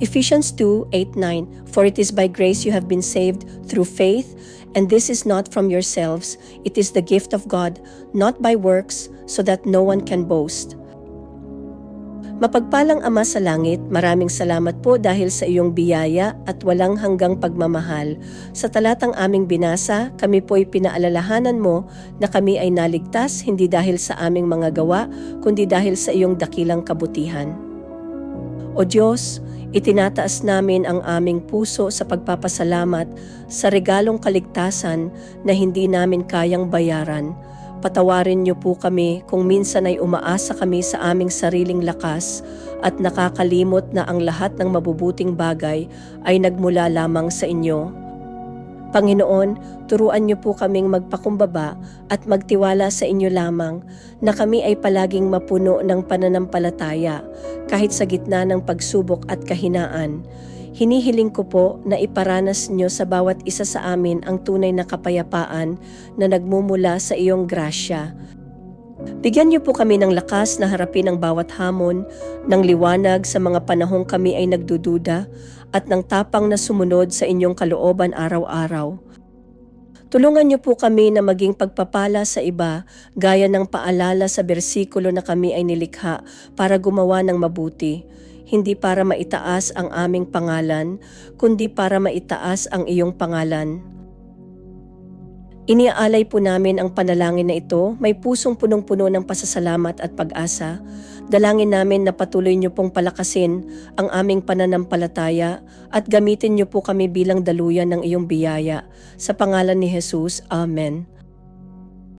Ephesians 2 8 9 For it is by grace you have been saved through faith, and this is not from yourselves, it is the gift of God, not by works, so that no one can boast. Mapagpalang Ama sa Langit, maraming salamat po dahil sa iyong biyaya at walang hanggang pagmamahal. Sa talatang aming binasa, kami po'y pinaalalahanan mo na kami ay naligtas hindi dahil sa aming mga gawa, kundi dahil sa iyong dakilang kabutihan. O Diyos, itinataas namin ang aming puso sa pagpapasalamat sa regalong kaligtasan na hindi namin kayang bayaran. Patawarin niyo po kami kung minsan ay umaasa kami sa aming sariling lakas at nakakalimot na ang lahat ng mabubuting bagay ay nagmula lamang sa inyo. Panginoon, turuan niyo po kaming magpakumbaba at magtiwala sa inyo lamang na kami ay palaging mapuno ng pananampalataya kahit sa gitna ng pagsubok at kahinaan. Hinihiling ko po na iparanas niyo sa bawat isa sa amin ang tunay na kapayapaan na nagmumula sa iyong grasya. Bigyan niyo po kami ng lakas na harapin ang bawat hamon, ng liwanag sa mga panahong kami ay nagdududa, at ng tapang na sumunod sa inyong kalooban araw-araw. Tulungan niyo po kami na maging pagpapala sa iba gaya ng paalala sa bersikulo na kami ay nilikha para gumawa ng mabuti, hindi para maitaas ang aming pangalan, kundi para maitaas ang iyong pangalan. Iniaalay po namin ang panalangin na ito, may pusong punong-puno ng pasasalamat at pag-asa. Dalangin namin na patuloy niyo pong palakasin ang aming pananampalataya at gamitin niyo po kami bilang daluyan ng iyong biyaya. Sa pangalan ni Jesus, Amen.